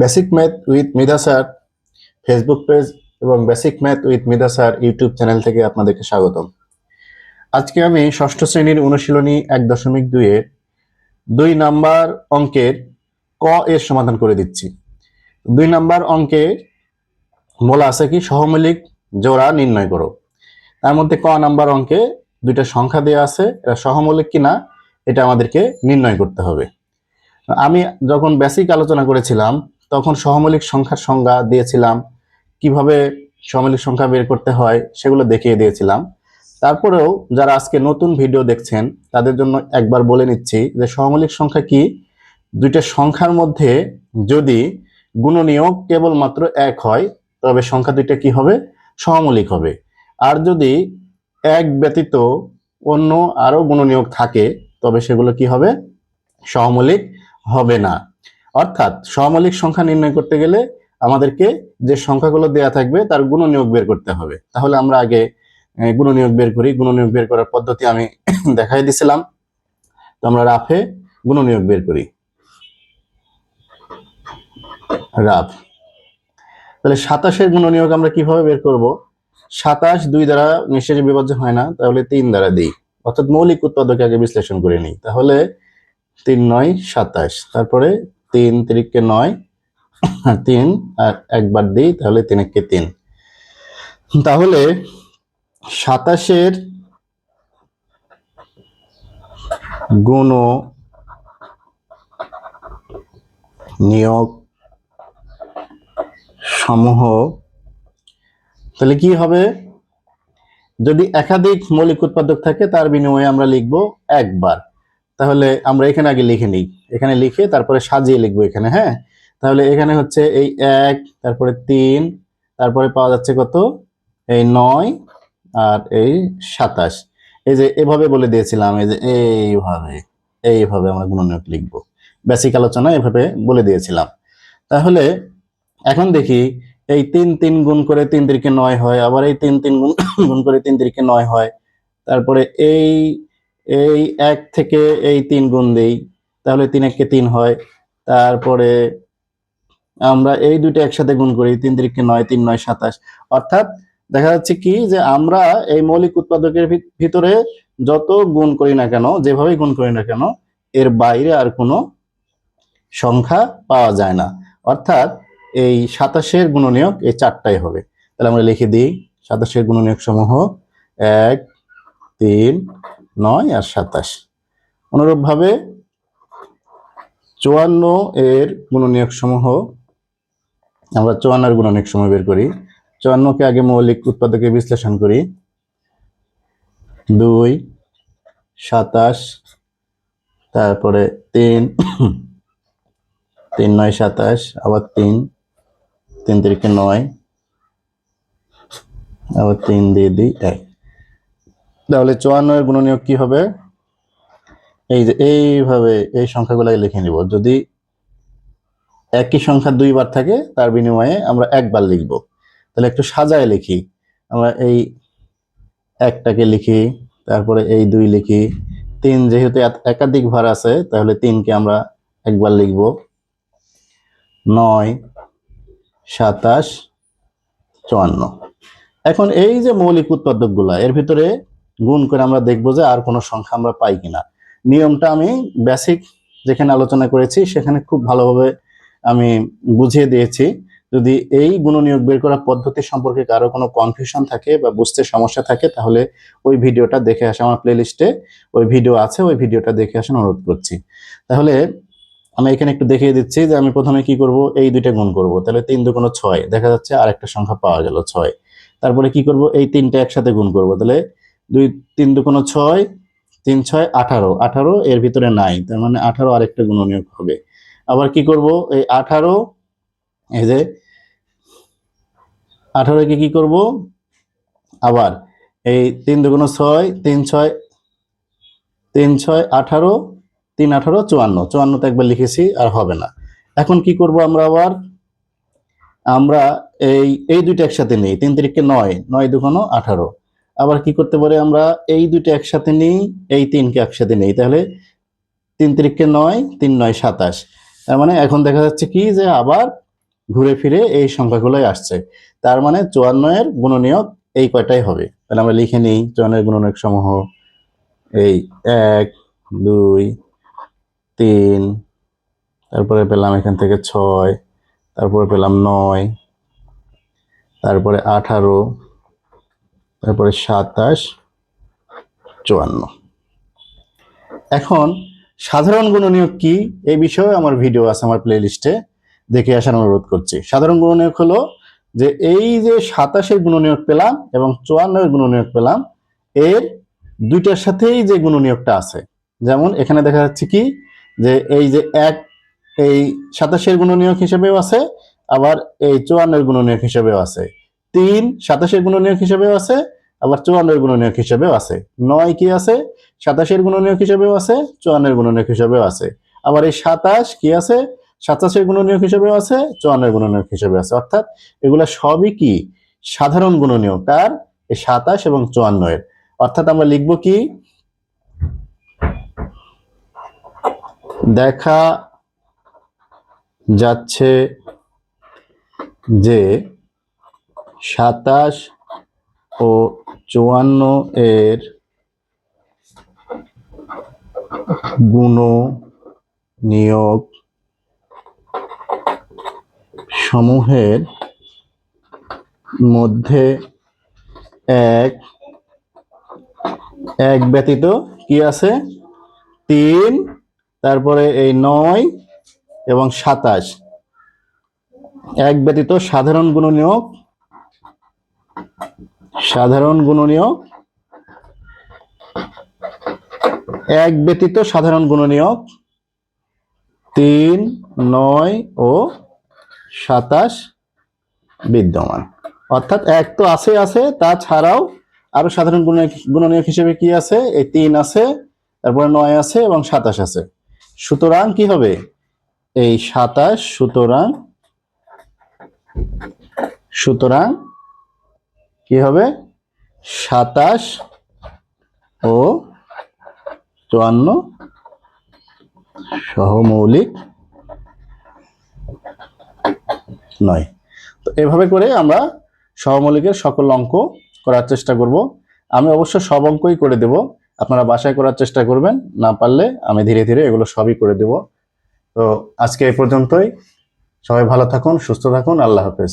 Basic math with Mida sir Facebook page এবং basic math with Mida sir YouTube channel থেকে আপনাদেরকে স্বাগতম। আজকে আমি ষষ্ঠ শ্রেণির অনুশীলনী এক দশমিক দুইয়ের দুই নাম্বার অঙ্কের ক এর সমাধান করে দিচ্ছি। দুই নাম্বার অঙ্কে বলা আছে কি, সহমৌলিক জোড়া নির্ণয় করো। তার মধ্যে ক নাম্বার অঙ্কে দুইটা সংখ্যা দেওয়া আছে এরা সহমৌলিক কিনা এটা আমাদেরকে নির্ণয় করতে হবে। আমি যখন বেসিক আলোচনা করেছিলাম তখন সহমৌলিক সংখ্যার সংজ্ঞা দিয়েছিলাম। কীভাবে সহমৌলিক সংখ্যা বের করতে হয় সেগুলো দেখিয়ে দিয়েছিলাম। তারপরেও যারা আজকে নতুন ভিডিও দেখছেন, তাদের জন্য একবার বলে নিচ্ছি যে সহমৌলিক সংখ্যা কি? দুইটা সংখ্যার মধ্যে যদি গুণনীয়ক কেবলমাত্র এক হয়, তবে সংখ্যা দুইটা কি হবে? সহমৌলিক হবে। আর যদি এক ব্যতীত অন্য আরও গুণনীয়ক থাকে, তবে সেগুলো কি হবে? সহমৌলিক হবে না। অর্থাৎ সহমৌলিক সংখ্যা নির্ণয় করতে গেলে আমাদেরকে যে সংখ্যাগুলো দেয়া থাকবে তার গুণনীয়ক বের করতে হবে। তাহলে আমরা আগে আহ, গুণনীয়ক বের করি। গুণনীয়ক বের করার পদ্ধতি আমি দেখাই দিছিলাম। তো আমরা রাফে গুণনীয়ক বের করি। রাফ। তাহলে সাতাশের গুণনীয়ক আমরা কীভাবে বের করব? সাতাশ দুই দ্বারা নিঃশেষে বিভাজ্য হয় না তাহলে তিন দ্বারা দিই। অর্থাৎ মৌলিক উৎপাদকে আগে বিশ্লেষণ করে নিই। তাহলে তিন নয় সাতাশ। তারপরে তিন তিরিককে নয় আর তিন, আর একবার দিই, তাহলে তিন একে তিন। তাহলে সাতাশের গুণ নিয়োগ সমূহ, তাহলে কি হবে? যদি একাধিক মৌলিক উৎপাদক থাকে, তার বিনিময়ে আমরা লিখব একবার। তাহলে আমরা এখানে আগে লিখে নিই। এখানে লিখে তারপরে সাজিয়ে লিখব এখানে হ্যাঁ? তাহলে এখানে হচ্ছে এই এক, তারপরে তিন, তারপরে পাওয়া যাচ্ছে কত? এই নয় আর এই সাতাশ। এই যে এভাবে বলে দিয়েছিলাম, এই যে এইভাবে এইভাবে আমরা গুণনীয়ক লিখব। বেসিক আলোচনা এভাবে বলে দিয়েছিলাম। তাহলে এখন দেখি, এই তিন তিন গুণ করে তিন তিরিকে নয় হয়, আবার এই তিন তিন গুণ গুণ করে তিন তিরিকে নয় হয়, তারপরে এই এই এক থেকে এই তিন গুণ দেই, তাহলে তিন এককে তিন হয়। তারপরে আমরা এই দুটো একসাথে গুণ করি, তিন তিরিকে নয়, তিন নয়, সাতাশ। অর্থাৎ দেখা যাচ্ছে কি যে আমরা এই মৌলিক উৎপাদকের ভিত- ভিতরে যত গুণ করি না কেন, যেভাবে গুণ করি না কেন, এর বাইরে আর কোনো সংখ্যা পাওয়া যায় না। অর্থাৎ এই সাতাশের গুণনীয়ক এই চারটাই হবে। তাহলে আমরা লিখে দিই, সাতাশের গুণনীয়ক সমূহ এক, তিন নয় আর সাতাশ। অনুরূপভাবে চুয়ান্ন এর গুণনীয়ক সমূহ, আমরা চুয়ান্নের গুণনীয়ক সমূহ বের করি। চুয়ান্নকে আগে মৌলিক উৎপাদকে বিশ্লেষণ করি। দুই, সাতাশ, তারপরে তিন তিন নয় সাতাশ, আবার তিন তিন তিরিকে নয়, আবার তিন দিয়ে দিই, এক। তাহলে চুয়ান্ন এর গুণনীয়ক কি হবে? এই যে এইভাবে এই সংখ্যাগুলো লিখে নিব। যদি একই সংখ্যা দুইবার থাকে, তার বিনিময়ে আমরা একবার লিখব। তাহলে একটু সাজায় লিখি। আমরা এই একটাকে লিখি, তারপরে এই দুই লিখি। তিন যেহেতু একাধিক ভার আছে, তাহলে তিনকে আমরা একবার লিখব। নয়, সাতাশ, চুয়ান্ন। এখন এই যে মৌলিক উৎপাদকগুলা, এর ভিতরে গুণ করে আমরা দেখব যে আর কোনো সংখ্যা আমরা পাই কিনা। নিয়মটা আমি বেসিক যেখানে আলোচনা করেছি, সেখানে খুব ভালোভাবে আমি বুঝিয়ে দিয়েছি। যদি এই গুণনীয়ক বের করার পদ্ধতি সম্পর্কে কারও কোনো কনফিউশন থাকে বা বুঝতে সমস্যা থাকে, তাহলে ওই ভিডিওটা দেখে আসা আমার প্লেলিস্টে ওই ভিডিও আছে, ওই ভিডিওটা দেখে আসার অনুরোধ করছি। তাহলে আমি এখানে একটু দেখিয়ে দিচ্ছি যে আমি প্রথমে কি করব? এই দুইটা গুণ করব। তাহলে তিন দু দুগুণ ছয়, দেখা যাচ্ছে আর একটা সংখ্যা পাওয়া গেল ছয়। তারপরে কি করব? এই তিনটা একসাথে গুণ করব। তাহলে দুই, তিন দুগুণ ছয়, তিন ছয় আঠারো। আঠারো এর ভিতরে নাই, তার মানে আঠারো আরেকটা গুণনীয়ক হবে। আবার কি করব? এই আঠারো, এই যে আঠারোকে কি করব? আবার এই তিন দুগুণ ছয়, তিন ছয় তিন ছয় আঠারো, তিন আঠারো চুয়ান্ন। চুয়ান্ন তো একবার লিখেছি, আর হবে না। এখন কি করব আমরা আবার? আমরা এই এই দুইটা একসাথে নিই, তিন তারিখকে নয় নয় দুগুণ আঠারো। আবার কি করতে পারি আমরা? এই দুইটা একসাথে নিই, এই তিনকে একসাথে নিই। তাহলে তিন তারিখকে নয়, তিন নয় সাতাশ। তার মানে এখন দেখা যাচ্ছে কি যে আবার ঘুরে ফিরে এই সংখ্যাগুলোই আসছে। তার মানে চুয়ান্নের গুণনীয়ক এই কয়টাই হবে? তাহলে আমরা লিখে নিই চুয়ান্নের গুণনীয়ক সমূহ। এই এক, দুই, তিন, তারপরে পেলাম এখান থেকে ছয়, তারপরে পেলাম নয়, তারপরে আঠারো তারপরে সাতাশ, চুয়ান্ন। এখন সাধারণ গুণনীয়ক কি? এই বিষয়ে আমার ভিডিও আছে আমার প্লে লিস্টে দেখে আসার অনুরোধ করছি। সাধারণ গুণনীয়ক হলো যে এই যে সাতাশের গুণনীয়ক পেলাম এবং চুয়ান্নের গুণনীয়ক পেলাম, এর দুইটার সাথেই যে গুণনীয়কটা আছে। যেমন এখানে দেখা যাচ্ছে কি? যে এই যে এক, এই সাতাশের গুণনীয়ক হিসেবেও আছে, আবার এই চুয়ান্নের গুণনীয়ক হিসেবেও আছে। তিন, সাতাশের গুণনীয়ক হিসেবেও আছে, আবার চুয়ান্নের গুণনীয়ক হিসেবেও আছে। নয় কি আছে? সাতাশের গুণনীয়ক হিসেবেও আছে, চুয়ান্নের গুণনীয়ক হিসেবেও আছে। আবার এই সাতাশ কি আছে? সাতাশের গুণনীয়ক হিসেবেও আছে, চুয়ান্নের গুণনীয়ক হিসেবে আছে। অর্থাৎ এগুলা সবই কি? সাধারণ গুণনীয়ক। কার? এই সাতাশ এবং চুয়ান্ন এর অর্থাৎ আমরা লিখব কি? দেখা যাচ্ছে যে সাতাশ ও চুয়ান্ন এর গুণ নিয়োগ সমূহের মধ্যে এক। এক ব্যতীত কি আছে? তিন, তারপরে এই নয় এবং সাতাশ। এক ব্যতীত সাধারণ গুণনীয়ক সাধারণ গুণনীয়ক এক ব্যতীত সাধারণ গুণনীয়ক তিন, নয় ও সাতাশ বিদ্যমান। অর্থাৎ এক তো আছে আছে, তাছাড়াও আরও সাধারণ গুণনীয়ক হিসেবে কি আছে? এই তিন আছে, তারপরে নয় আছে এবং সাতাশ আছে। সুতরাং কি হবে? এই সাতাশ সুতরাং সুতরাং কি হবে? সাতাশ ও চুয়ান্ন সহমৌলিক নয়। তো এভাবে করে আমরা সহমৌলিকের সকল অঙ্ক করার চেষ্টা করব। আমি অবশ্য সব অঙ্কই করে দেব। আপনারা বাসায় করার চেষ্টা করবেন, না পারলে আমি ধীরে ধীরে এগুলো সবই করে দেব। তো আজকে এই পর্যন্তই। সবাই ভালো থাকুন, সুস্থ থাকুন, আল্লাহ হাফেজ।